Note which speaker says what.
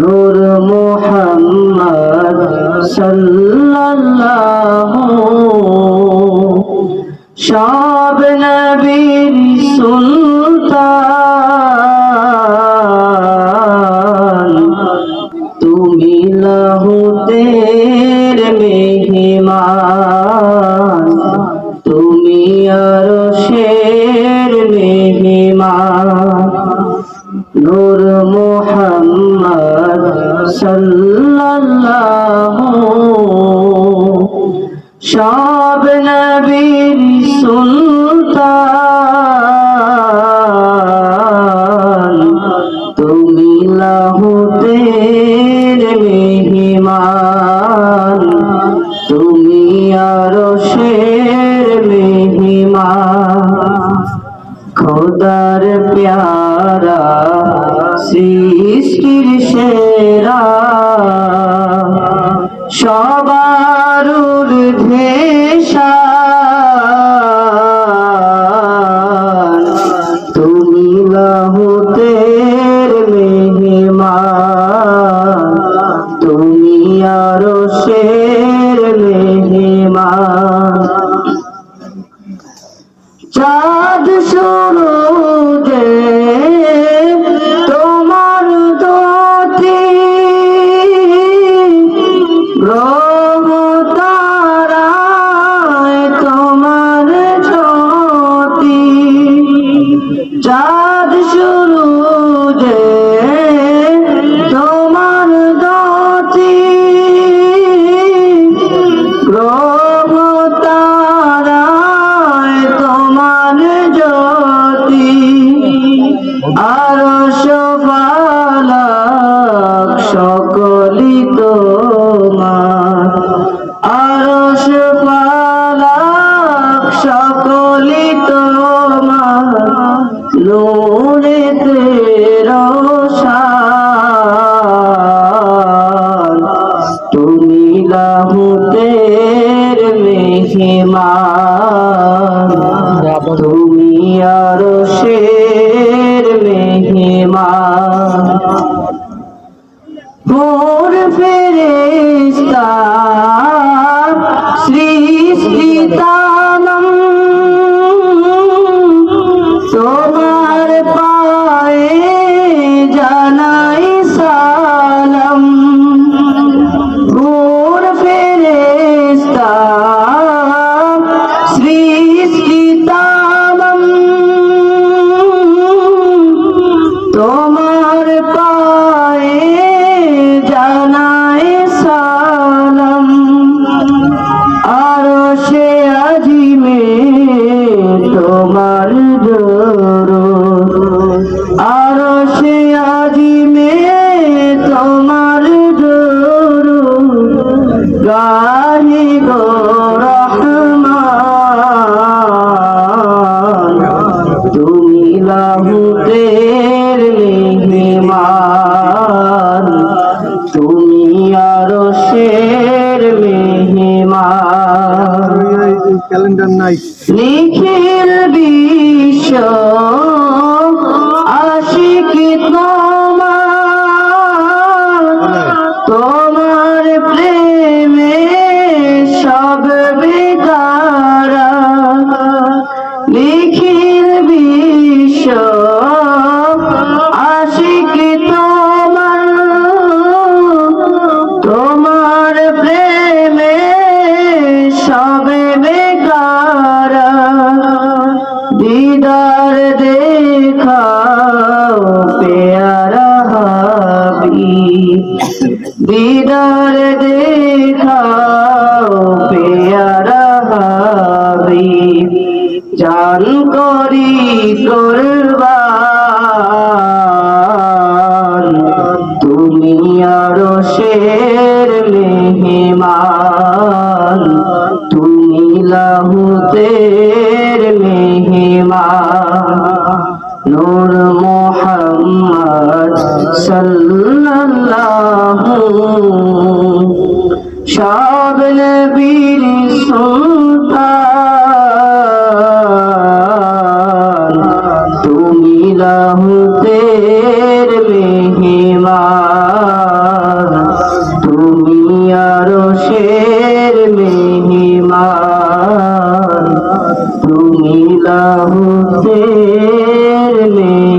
Speaker 1: নূর মোহাম্মদ সাল্লাল্লাহু সব নবীর সুলতান। তুমি লাহুতের মেহমান। সব নবীর সুলতান। তুমি লাহুতের মেহমান। তুমি আরও শের মেহমান। খোদার প্যারা সৃষ্টির সেরা। সবার ঊর্ধ্বে শান। তুমি লাহুতের মেহমান। তুমি আরও শের মেহমান। সবালক সকলি তোমার। আর সবালক সকলি তোমার। নূরে রোশান তুমি লাহুতের মেহমান। ভোর ফেরেস্তা সৃষ্টিতানম তোমার আর সে আজিমে তোমার জোর। গাহি গো রহমান। তুমি লাহুতের মেহমান। তুমি আরও শের মেহমান।
Speaker 2: ক্যালেন্ডার নাই
Speaker 1: নিখিল দিদার দেখাও পেয়ারা হাবি দিদার দেখাও পেয়ারা হাবি জান করি করবান, তুমি আরও শের মেহমান, তুমি মেহমান নূর মোহাম্মদ সাল্লাল্লাহু সব নবীর সুলতান। তুমি লাহুতের মেহমান। Amen.